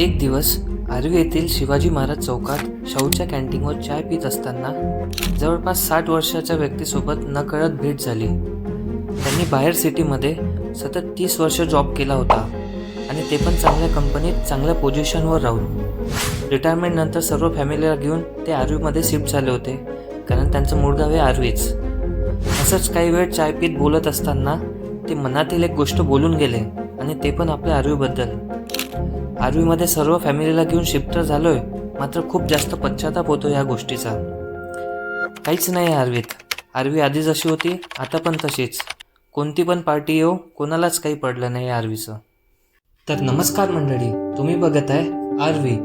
एक दिवस आर्वी येथील शिवाजी महाराज चौकात शाहूच्या कॅन्टीनवर चाय पित असताना जवळपास साठ वर्षाच्या व्यक्तीसोबत नकळत भेट झाली. त्यांनी बाहेर सिटीमध्ये सतत तीस वर्ष जॉब केला होता आणि ते पण चांगल्या कंपनीत चांगल्या पोझिशनवर राहून. रिटायरमेंटनंतर सर्व फॅमिलीला घेऊन ते आर्वीमध्ये शिफ्ट झाले होते कारण त्यांचं मूळ गाव आहे आर्वीच. असंच काही वेळ चाय पीत बोलत असताना ते मनातील एक गोष्ट बोलून गेले आणि ते पण आपल्या आर्वीबद्दल. आर्वीमध्ये सर्व फॅमिलीला घेऊन शिफ्ट झालोय. मात्र खूप जास्त पश्चाताप होतो या गोष्टीचा. काहीच नाही आहे आर्वीत आर्वी आधी जशी होती आता पण तशीच. कोणती पण पार्टी येऊ कोणालाच काही पडलं नाही आर्वीचं. तर नमस्कार मंडळी तुम्ही बघत आहे Arvi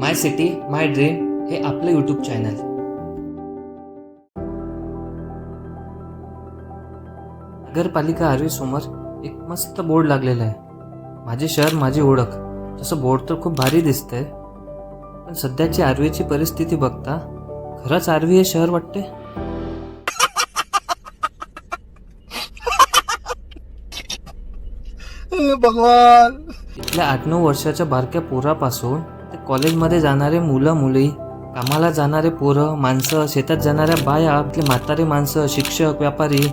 my city my dream हे आपलं यूट्यूब चॅनल नगरपालिका आर्वी समोर एक मस्त बोर्ड लागलेला आहे. माझे शहर माझी ओळख. तसं बोर्ड तर खूप भारी दिसतंय. पण सध्याची आर्वीची परिस्थिती बघता खरंच आर्वी हे शहर वाटते? भगवान! इथल्या आठ नऊ वर्षाच्या बारक्या पोरापासून ते कॉलेजमध्ये जाणारे मुलं मुली कामाला जाणारे पोरं माणसं शेतात जाणाऱ्या बाया आपले म्हातारे माणसं शिक्षक व्यापारी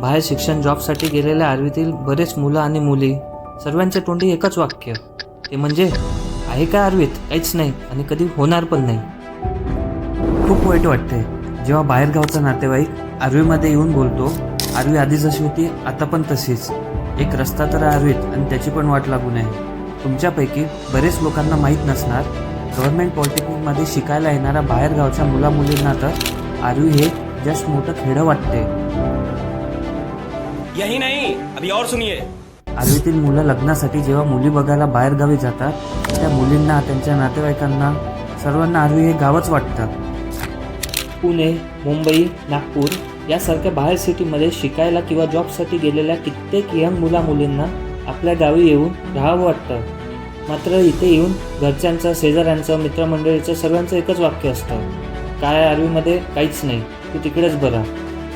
बाहेर शिक्षण जॉबसाठी गेलेल्या आर्वीतील बरेच मुलं आणि मुली सर्वांच्या तोंडी एकच वाक्य. ते म्हणजे आहे का आर्वीत? काहीच नाही आणि कधी होणार पण नाही. खूप वाईट वाटते जेव्हा बाहेरगावचा नातेवाईक आर्वीमध्ये येऊन बोलतो आर्वी आधी जशी होती आता पण तशीच. एक रस्ता तर आरवीत आणि त्याची पण वाट लागू नये. तुमच्यापैकी बरेच लोकांना माहीत नसणार गव्हर्नमेंट पॉलिटेक्निकमध्ये शिकायला येणाऱ्या बाहेरगावच्या मुलामुलींना तर आर्वी हे जस्ट मोठं खेडं वाटते यही नाही अभी और सुनिए. आर्वीतील मुलं लग्नासाठी जेव्हा मुली बघायला बाहेरगावी जातात त्या मुलींना त्यांच्या नातेवाईकांना सर्वांना आर्वी हे गावच वाटतात पुणे मुंबई नागपूर यासारख्या बाहेर सिटीमध्ये शिकायला किंवा जॉबसाठी गेलेल्या कित्येक यंग मुला मुलींना आपल्या गावी येऊन राहावं वाटतं. मात्र इथे येऊन घरच्यांचं शेजाऱ्यांचं मित्रमंडळीचं सर्वांचं एकच वाक्य असतं. काय आर्वीमध्ये काहीच नाही. तू तिकडेच बरा.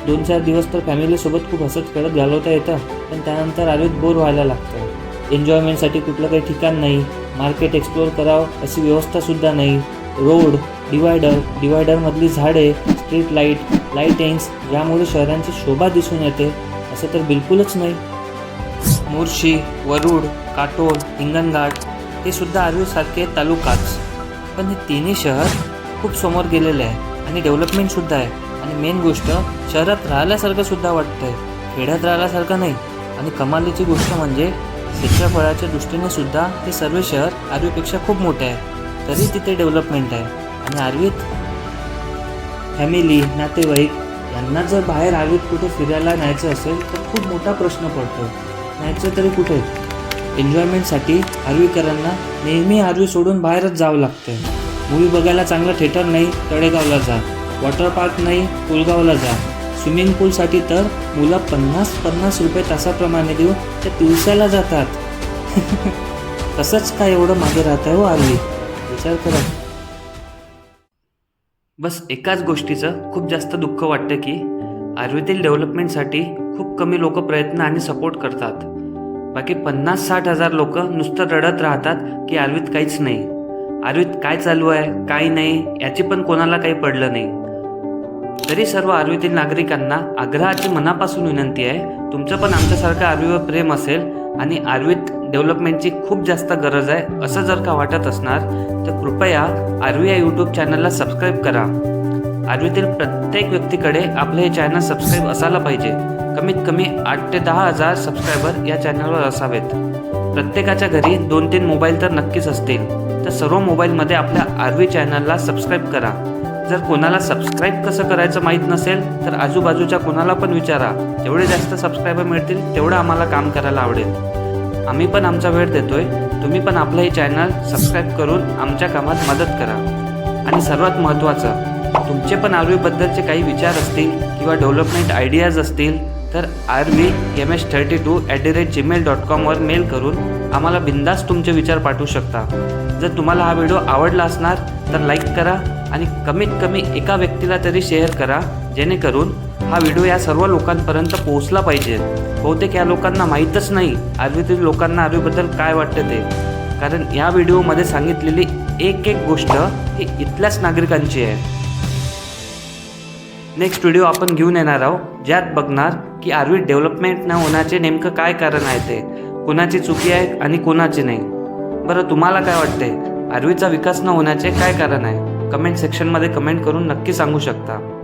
दोन चार दिवस तर फॅमिलीसोबत खूप हसत खेळत घालवता येतं पण त्यानंतर आर्वीत बोर व्हायला लागतं. एन्जॉयमेंटसाठी कुठलं काही ठिकाण नाही मार्केट एक्सप्लोअर करावं अशी व्यवस्थासुद्धा नाही. रोड डिवायडर डिवायडरमधली झाडे स्ट्रीट लाइट लाईटिंग्स यामुळे शहरांची शोभा दिसून येते असं तर बिलकुलच नाही. मोर्शी वरुड काटोल हिंगणघाट हे सुद्धा आर्वीसारखे तालुकाच. पण हे तिन्ही शहर खूप समोर गेलेले आहे आणि डेव्हलपमेंटसुद्धा आहे. आणि मेन गोष्ट शहरात राहिल्यासारखं सुद्धा वाटतंय. खेड्यात राहिल्यासारखं नाही. आणि कमालीची गोष्ट म्हणजे क्षेत्रफळाच्या दृष्टीने सुद्धा हे सर्व शहर आर्वीपेक्षा खूप मोठे आहे. तरी तिथे डेव्हलपमेंट आहे. आणि आर्वीत फॅमिली नातेवाईक यांना जर बाहेर आर्वीत कुठे फिरायला न्यायचं असेल तर खूप मोठा प्रश्न पडतो. न्यायचं तरी कुठे? एन्जॉयमेंटसाठी आर्वीकरांना नेहमी आर्वी सोडून बाहेरच जावं लागतं मूवी बघायला चांगलं थिएटर नाही तळेगावला जा. वॉटर पार्क नाही पुलगावला जा. स्विमिंग पूलसाठी तर मुलं पन्नास पन्नास रुपये तासाप्रमाणे देऊन त्या दिवसाला जातात. तसंच काय एवढं मागे राहत आहे हो आर्वी? विचार करा. बस एकाच गोष्टीचं खूप जास्त दुःख वाटतं की आर्वीतील डेव्हलपमेंटसाठी खूप कमी लोक प्रयत्न आणि सपोर्ट करतात. बाकी पन्नास साठ हजार लोक नुसतं रडत राहतात की आर्वीत काहीच नाही. आर्वीत काय चालू आहे काय नाही याची पण कोणाला काही पडलं नाही. तरी सर्व आर्वीतील नागरिकांना आग्रहाची मनापासून विनंती आहे तुमचं पण आमच्यासारखं आर्वीवर प्रेम असेल आणि आर्वीत डेव्हलपमेंटची खूप जास्त गरज आहे असं जर का वाटत असणार तर कृपया आर्वी या यूट्यूब चॅनलला सबस्क्राईब करा. आर्वीतील प्रत्येक व्यक्तीकडे आपलं हे चॅनल सबस्क्राईब असायला पाहिजे. कमीत कमी आठ ते दहा हजार सबस्क्रायबर या चॅनलवर असावेत. प्रत्येकाच्या घरी दोन तीन मोबाईल तर नक्कीच असतील. तर सर्व मोबाईलमध्ये आपल्या आर्वी चॅनलला सबस्क्राईब करा. जर कोणाला सबस्क्राईब कसं करायचं माहीत नसेल तर आजूबाजूच्या कोणाला पण विचारा. जेवढे जास्त सबस्क्रायबर मिळतील तेवढं आम्हाला काम करायला आवडेल. आम्ही पण आमचा वेळ देतोय. तुम्ही पण आपलं हे चॅनल सबस्क्राईब करून आमच्या कामात मदत करा. आणि सर्वात महत्त्वाचं तुमचे पण आरवीबद्दलचे काही विचार असतील किंवा डेव्हलपमेंट आयडियाज असतील तर R V M S thirty two at the rate Gmail dot कॉमवर mail करून आम्हाला बिंदास तुमचे विचार पाठवू शकता. जर तुम्हाला हा व्हिडिओ आवडला असणार तर लाईक करा. आणि कमीत कमी एका व्यक्तीला तरी शेअर करा जेणेकरून हा व्हिडिओ या सर्व लोकांपर्यंत पोहोचला पाहिजे. बहुतेक या लोकांना माहीतच नाही आर्वीतील लोकांना आर्वीबद्दल काय वाटतं ते. कारण या व्हिडिओमध्ये सांगितलेली एक एक गोष्ट ही इथल्याच नागरिकांची आहे. नेक्स्ट व्हिडिओ आपण घेऊन येणार आहोत ज्यात बघणार की आरवी डेव्हलपमेंट न होण्याचे नेमकं काय कारण आहे ते. कोणाची चुकी आहे आणि कोणाची नाही. बरं तुम्हाला काय वाटते आरवीचा विकास न होण्याचे काय कारण आहे? कमेंट सेक्शनमध्ये कमेंट करून नक्की सांगू शकता.